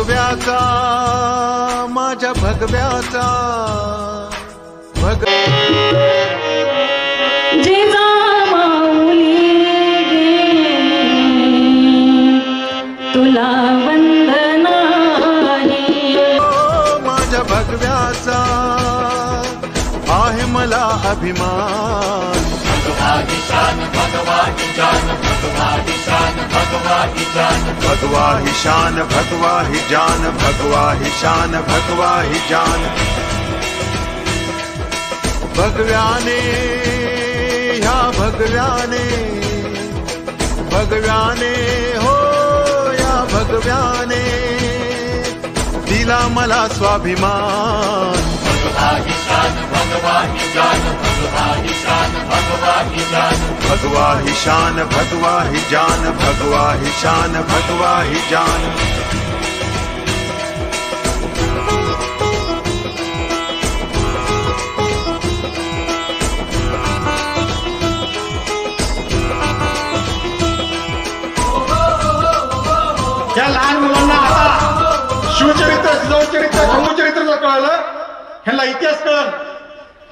भगव्याचा माझ्या भगव्याचा. भग तुला वंदना आहे. ओ माझ्या भगव्याचा आहे मला अभिमान. भगवा ही शान भगवा ही जान भगवा ही शान भगवा ही जान. भगव्याने ह्या भगव्याने भगव्याने हो या भगव्याने दिला मला स्वाभिमान. भगवा ही शान भगवा ही जान भगवा ही शान भगवा ही जान या लहान मुलांना आता शिवचरित्र शिवचरित्र शंभूचरित्र जर कळलं. ह्यांना इतिहास कळलं.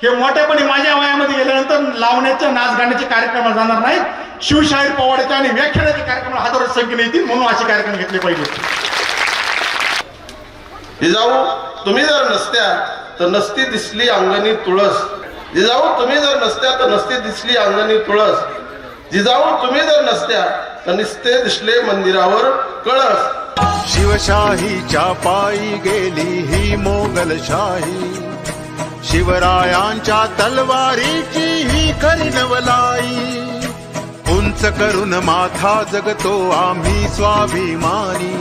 हे मोठेपणी माझ्या वयामध्ये गेल्यानंतर लावण्याच्या नाच गाण्याचे कार्यक्रम जाणार नाहीत. शिवशाहीर पवाड्याचे आणि व्याख्यानाचे कार्यक्रम हजारो संख्येने येतील म्हणून असे कार्यक्रम घेतले पाहिजे. जिजाऊ तुम्ही जर नसत्या तर नसती दिसली अंगणी तुळस. जिजाऊ तुम्ही जर नसत्या तर नसती दिसली अंगणी तुळस. जिजाऊ तुम्ही जर नसत्या तर निसते दिसले मंदिरावर कळस. शिवशाहीच्या पायी गेली ही मोगलशाही शिवरायांच्या तलवारीची ही खरी नवलाई. उंच करून माथा जगतो आम्ही स्वाभिमानी.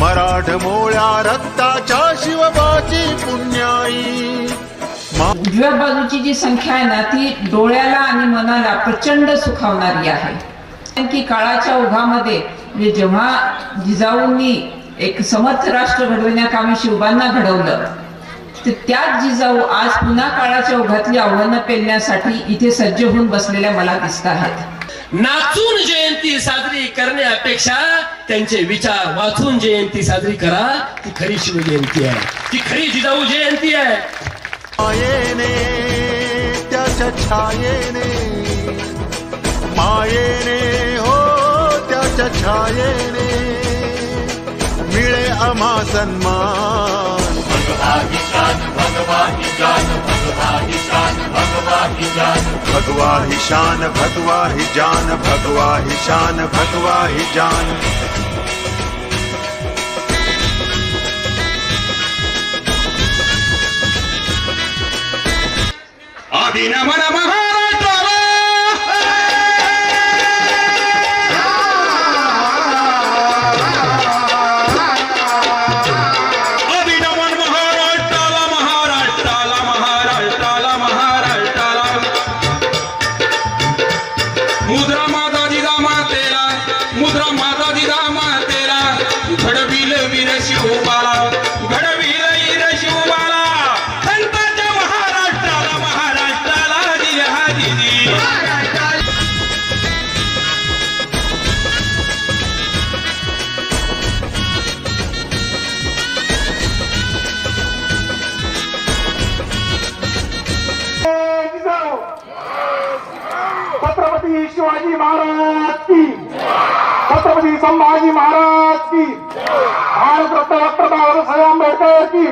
मराठ मोळ्या रक्ताच्या शिवबाची पुण्याई. उजव्या बाजूची जी संख्या आहे ना ती डोळ्याला आणि मनाला प्रचंड सुखावणारी आहे. कारण की काळाच्या ओघामध्ये म्हणजे जेव्हा जिजाऊंनी एक समर्थ राष्ट्र घडविण्याकामी शिवबांना घडवलं तर त्याच जिजाऊ आज पुन्हा काळाच्या ओघातली आव्हानं पेलण्यासाठी इथे सज्ज होऊन बसलेल्या मला दिसत आहेत. नाचून जयंती साजरी करण्यापेक्षा त्यांचे विचार वाचून जयंती साजरी करा. ती खरी शिवजयंती आहे. ती खरी जिजाऊ जयंती आहे. मायेने त्याच्या छायेने. मायेने हो त्याच्या छायेने. मिळे आम्हा सन्मान. भगवा हि शान भगवा हि जान भगवा हि शान भगवा हि जान आधी शिवाजी महाराज की छत्रपती संभाजी महाराज की भारतरत्न डॉक्टर बाबासाहेब आंबेडकर की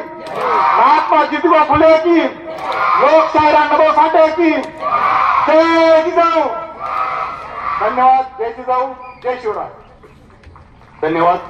महात्मा ज्योतिबा फुले की लोकशाहीर रामभाऊ साठे की जय जिजाऊ. धन्यवाद जय जिजाऊ जय शिवराय. धन्यवाद.